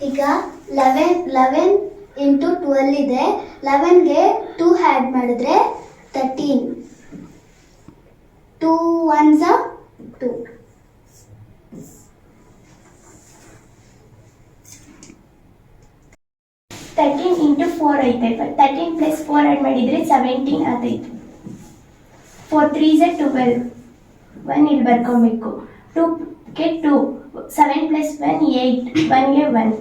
ಈಗ eleven eleven into twelve ಇದೆ. ಲೆವೆನ್ಗೆ ಟೂ ಆ್ಯಡ್ ಮಾಡಿದ್ರೆ ತರ್ಟೀನ್ ಟೂ ಒನ್ ಝ ಟೂ ತರ್ಟೀನ್ ಇಂಟು ಫೋರ್ ಐತೆ. ತರ್ಟೀನ್ ಪ್ಲಸ್ ಫೋರ್ ಆ್ಯಡ್ ಮಾಡಿದರೆ ಸೆವೆಂಟೀನ್ ಆತೈತೆ ಫೋರ್ ತ್ರೀ ಝ ಟ್ವೆಲ್ ಒನ್ ಇಲ್ಲಿ ಬರ್ಕೊಬೇಕು. ಟೂಗೆ two seven plus one eight ಒನ್ಗೆ one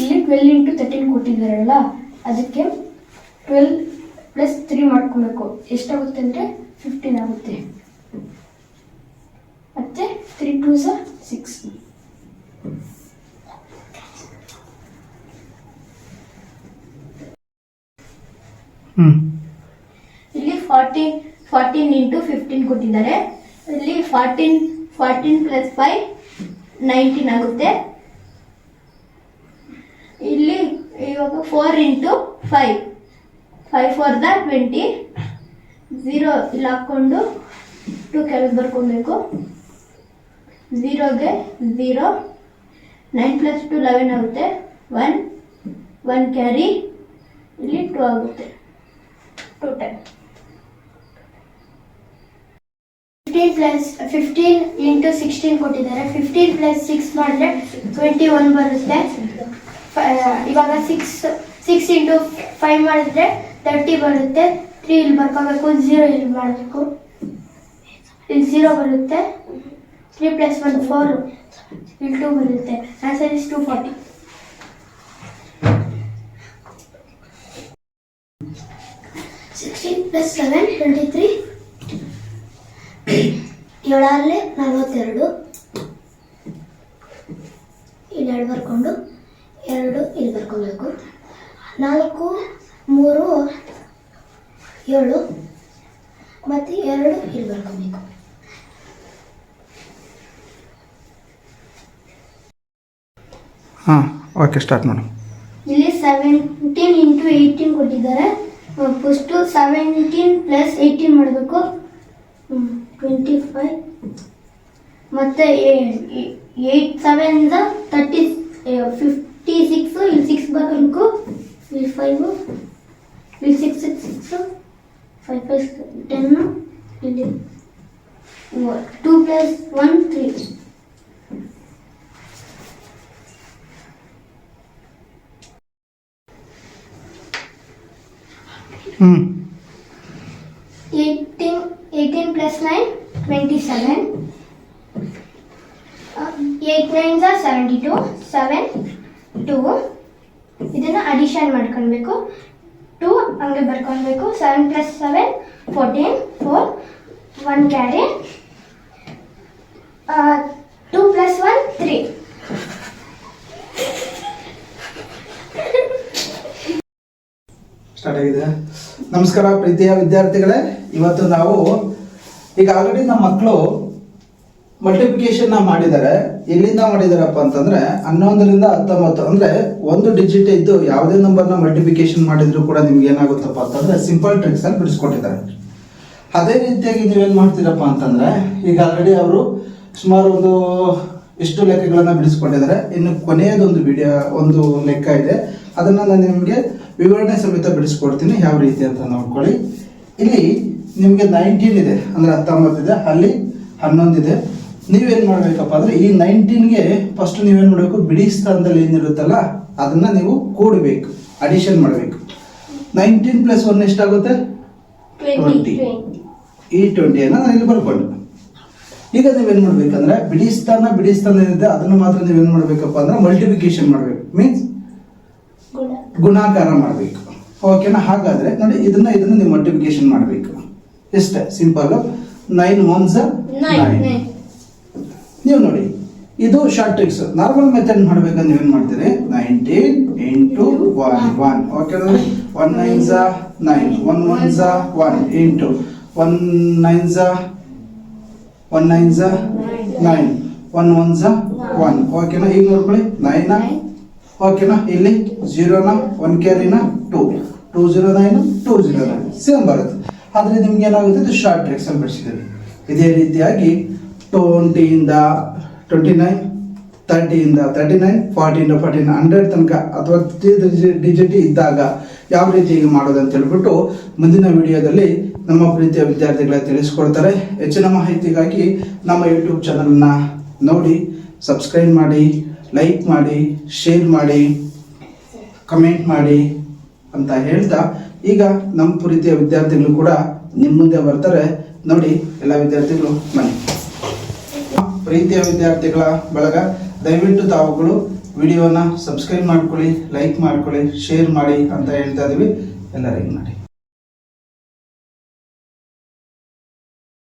ಇಲ್ಲಿ ಟ್ವೆಲ್ ಇಂಟು ತರ್ಟೀನ್ ಕೊಟ್ಟಿದ್ದಾರಲ್ಲ ಅದಕ್ಕೆ ಟ್ವೆಲ್ ಪ್ಲಸ್ ತ್ರೀ ಮಾಡ್ಕೊಬೇಕು. ಎಷ್ಟಾಗುತ್ತೆ ಅಂದರೆ ಫಿಫ್ಟೀನ್ ಆಗುತ್ತೆ. ಮತ್ತೆ ತ್ರೀ ಟೂ ಸ ಸಿಕ್ಸ್ ಇಲ್ಲಿ ಫಾರ್ಟೀನ್ ಫಾರ್ಟೀನ್ ಇಂಟು ಫಿಫ್ಟೀನ್ ಕೊಟ್ಟಿದ್ದಾರೆ. ಇಲ್ಲಿ fourteen fourteen plus five nineteen ಆಗುತ್ತೆ. ಇಲ್ಲಿ ಇವಾಗ four into five five four the twenty zero ಇಲ್ಲಿ ಹಾಕ್ಕೊಂಡು ಟು ಕೆಳಗೆ ಬರ್ಕೊಬೇಕು. ಝೀರೋಗೆ zero nine plus two eleven ಆಗುತ್ತೆ. ಒನ್ ಒನ್ ಕ್ಯಾರಿ ಇಲ್ಲಿ ಟು ಆಗುತ್ತೆ. Two time fifteen plus fifteen into sixteen ಕೊಟ್ಟಿದ್ದಾರೆ. ಫಿಫ್ಟೀನ್ ಪ್ಲಸ್ ಸಿಕ್ಸ್ ಮಾಡಿದ್ರೆ ಟ್ವೆಂಟಿ ಒನ್ ಬರುತ್ತೆ ಇವಾಗ ಸಿಕ್ಸ್ ಸಿಕ್ಸ್ ಇಂಟು ಫೈವ್ ಮಾಡಿದ್ರೆ ತರ್ಟಿ ಬರುತ್ತೆ. ತ್ರೀ ಇಲ್ಲಿ ಬರ್ಕೋಬೇಕು ಝೀರೋ ಇಲ್ಲಿ ಮಾಡಬೇಕು. ಇಲ್ಲಿ ಝೀರೋ ಬರುತ್ತೆ. ತ್ರೀ ಪ್ಲಸ್ ಒನ್ ಫೋರ್ ಇಲ್ಲಿ ಟೂ ಬರುತ್ತೆ. Answer is two forty sixteen plus seven twenty three ಏಳರಲ್ಲಿ ನಲವತ್ತೆರಡು. ಇಲ್ಲಿ ಎರಡು ಬರ್ಕೊಂಡು ಎರಡು ಇಲ್ಲಿ ಬರ್ಕೋಬೇಕು. ನಾಲ್ಕು ಮೂರು ಏಳು. ಮತ್ತು ಎರಡು ಇಲ್ಲಿ ಬರ್ಕೋಬೇಕು. ಹಾಂ ಓಕೆ ಸ್ಟಾರ್ಟ್ ಮಾಡು ಇಲ್ಲಿ ಸೆವೆಂಟೀನ್ ಇಂಟು ಏಯ್ಟೀನ್ ಕೊಟ್ಟಿದ್ದಾರೆ. ಫಸ್ಟು ಸೆವೆಂಟೀನ್ ಪ್ಲಸ್ ಏಯ್ಟೀನ್ ಮಾಡಬೇಕು. ಟ್ವೆಂಟಿ ಫೈವ್ ಮತ್ತು eight seven thirty fifty six ಇಲ್ಲಿ ಸಿಕ್ಸ್ ಬರಬೇಕು. ಇಲ್ಲಿ ಫೈವು ಇಲ್ಲಿ six six six five plus ten ಇಲ್ಲಿ ಟೂ ಪ್ಲಸ್ ಒನ್ ತ್ರೀ ಹ್ಞೂ eighteen nine twenty seven eight nine ಝ seventy two seven two ಇದನ್ನು addition ಮಾಡ್ಕೊಳ್ಬೇಕು. ಟು ಹಂಗೆ ಬರ್ಕೊಳ್ಬೇಕು. Seven plus seven fourteen four one carry two plus one three start ಆಗಿದೆ. ನಮಸ್ಕಾರ ಪ್ರೀತಿಯ ವಿದ್ಯಾರ್ಥಿಗಳೇ. ಇವತ್ತು ನಾವು ಈಗ ಆಲ್ರೆಡಿ ನಮ್ಮ ಮಕ್ಕಳು ಮಲ್ಟಿಪ್ಲಿಕೇಶನ್ ಮಾಡಿದ್ದಾರೆ ಎಲ್ಲಿಂದ ಮಾಡಿದಾರಪ್ಪ ಅಂತಂದ್ರೆ, ಹನ್ನೊಂದರಿಂದ ಹತ್ತೊಂಬತ್ತು ಅಂದ್ರೆ ಒಂದು ಡಿಜಿಟ್ ಇದ್ದು ಯಾವುದೇ ನಂಬರ್ನ ಮಲ್ಟಿಪ್ಲಿಕೇಶನ್ ಮಾಡಿದ್ರು ಕೂಡ ನಿಮ್ಗೆ ಏನಾಗುತ್ತಪ್ಪ ಅಂತಂದ್ರೆ ಸಿಂಪಲ್ ಟ್ರಿಕ್ಸ್ ಅಲ್ಲಿ ಬಿಡಿಸ್ಕೊಟ್ಟಿದ್ದಾರೆ. ಅದೇ ರೀತಿಯಾಗಿ ನೀವೇನ್ ಮಾಡ್ತೀರಪ್ಪ ಅಂತಂದ್ರೆ, ಈಗ ಆಲ್ರೆಡಿ ಅವರು ಸುಮಾರು ಒಂದು ಇಷ್ಟು ಲೆಕ್ಕಗಳನ್ನ ಬಿಡಿಸ್ಕೊಂಡಿದ್ದಾರೆ ಇನ್ನು ಕೊನೆಯದೊಂದು ವಿಡಿಯೋ ಒಂದು ಲೆಕ್ಕ ಇದೆ. ಅದನ್ನ ನಾನು ನಿಮಗೆ ವಿವರಣೆ ಸಮೇತ ಬಿಡಿಸ್ಕೊಡ್ತೀನಿ. ಯಾವ ರೀತಿ ಅಂತ ನೋಡ್ಕೊಳ್ಳಿ. ಇಲ್ಲಿ ನಿಮಗೆ ನೈನ್ಟೀನ್ ಇದೆ ಅಂದ್ರೆ ಹತ್ತೊಂಬತ್ತು ಇದೆ ಅಲ್ಲಿ ಹನ್ನೊಂದಿದೆ. ನೀವೇನು ಮಾಡಬೇಕಪ್ಪ ಅಂದ್ರೆ ಈ ನೈನ್ಟೀನ್ಗೆ ಫಸ್ಟ್ ನೀವೇನು ಮಾಡಬೇಕು? ಬಿಡಿ ಸ್ಥಾನದಲ್ಲಿ ಏನಿರುತ್ತಲ್ಲ ಅದನ್ನ ನೀವು ಕೂಡಬೇಕು ಅಡಿಷನ್ ಮಾಡಬೇಕು. ನೈನ್ಟೀನ್ ಪ್ಲಸ್ ಒನ್ ಎಷ್ಟಾಗುತ್ತೆ? ಟ್ವೆಂಟಿ 20. ಈ ಟ್ವೆಂಟಿಯನ್ನು ನಾನು ಇಲ್ಲಿ ಬರ್ಕೊಂಡು. ಈಗ ನೀವೇನು ಮಾಡಬೇಕಂದ್ರೆ ಬಿಡಿ ಸ್ಥಾನ ಬಿಡಿ ಸ್ಥಾನ ಏನಿದೆ ಅದನ್ನು ಮಾತ್ರ ನೀವೇನು ಮಾಡಬೇಕಪ್ಪ ಅಂದ್ರೆ ಮಲ್ಟಿಪ್ಲಿಕೇಶನ್ ಮಾಡಬೇಕು. ಮೀನ್ಸ್ ಗುಣಾಕಾರ ಮಾಡಬೇಕು. ಓಕೆನಾ ಹಾಗಾದ್ರೆ ನೋಡಿ ಇದನ್ನ ಇದನ್ನ ನೀವು ಮಲ್ಟಿಪ್ಲಿಕೇಶನ್ ಮಾಡಬೇಕು. ಇಷ್ಟೇ. Simple nine once. ನೈನ್ ನೀವು ನೋಡಿ ಇದು ಶಾರ್ಟ್ ಟ್ರಿಕ್ಸ್ ನಾರ್ಮಲ್ ಮೆಥಡ್ ಮಾಡ್ಬೇಕಂದ್ರೆ ನೀವೇನ್ ಮಾಡ್ತೀರಿ nineteen into one one okay ನೋಡಿ. ಒನ್ ನೈನ್ ಝ ನೈನ್ ಒನ್ ಒನ್ ಝ ಒನ್ ಇಂಟು ಒನ್ ನೈನ್ ಝ ಒನ್ ನೈನ್ ಝ ನೈನ್ ಒನ್ ಒನ್ ಝ ಒನ್ ಓಕೆನಾ ಈಗ ನೋಡ್ಕೊಳ್ಳಿ. ನೈನ್ ಓಕೆನಾ ಇಲ್ಲಿ ಜೀರೋನ one ಕ್ಯಾರಿನ two two zero nine two zero nine same ಬರುತ್ತೆ. ಆದರೆ ನಿಮ್ಗೆ ಏನಾಗುತ್ತೆ? ಇದು ಶಾರ್ಟ್ ಅಲ್ಲಿ ಬಿಡಿಸಿದ್ದೀವಿ ಇದೇ. ರೀತಿಯಾಗಿ ಟ್ವೆಂಟಿಯಿಂದ ಟ್ವೆಂಟಿ ನೈನ್ ತರ್ಟಿಯಿಂದ ತರ್ಟಿ ನೈನ್ ಫಾರ್ಟಿಯಿಂದ ಫಾರ್ಟಿ ನೈನ್ ಹಂಡ್ರೆಡ್ ತನಕ ಅಥವಾ ಡಿಜಿಟ್ ಇದ್ದಾಗ ಯಾವ ರೀತಿ ಮಾಡೋದು ಅಂತ ಹೇಳ್ಬಿಟ್ಟು ಮುಂದಿನ ವಿಡಿಯೋದಲ್ಲಿ ನಮ್ಮ ಪ್ರೀತಿಯ ವಿದ್ಯಾರ್ಥಿಗಳ ತಿಳಿಸ್ಕೊಡ್ತಾರೆ. ಹೆಚ್ಚಿನ ಮಾಹಿತಿಗಾಗಿ ನಮ್ಮ ಯೂಟ್ಯೂಬ್ ಚಾನಲ್ನ ನೋಡಿ ಸಬ್ಸ್ಕ್ರೈಬ್ ಮಾಡಿ ಲೈಕ್ ಮಾಡಿ ಶೇರ್ ಮಾಡಿ ಕಮೆಂಟ್ ಮಾಡಿ ಅಂತ ಹೇಳ್ತಾ ಈಗ ನಮ್ಮ ಪ್ರೀತಿಯ ವಿದ್ಯಾರ್ಥಿಗಳು ಕೂಡ ನಿಮ್ಮ ಮುಂದೆ ಬರ್ತಾರೆ. ನೋಡಿ, ಎಲ್ಲ ವಿದ್ಯಾರ್ಥಿಗಳು ಮನೆ ಪ್ರೀತಿಯ ವಿದ್ಯಾರ್ಥಿಗಳ ಬಳಗ, ದಯವಿಟ್ಟು ತಾವುಗಳು ವಿಡಿಯೋನ ಸಬ್ಸ್ಕ್ರೈಬ್ ಮಾಡ್ಕೊಳ್ಳಿ ಲೈಕ್ ಮಾಡ್ಕೊಳ್ಳಿ ಶೇರ್ ಮಾಡಿ ಅಂತ ಹೇಳ್ತಾ ಇದ್ದೀವಿ ಎಲ್ಲರಿಗೂ ಮಾಡಿ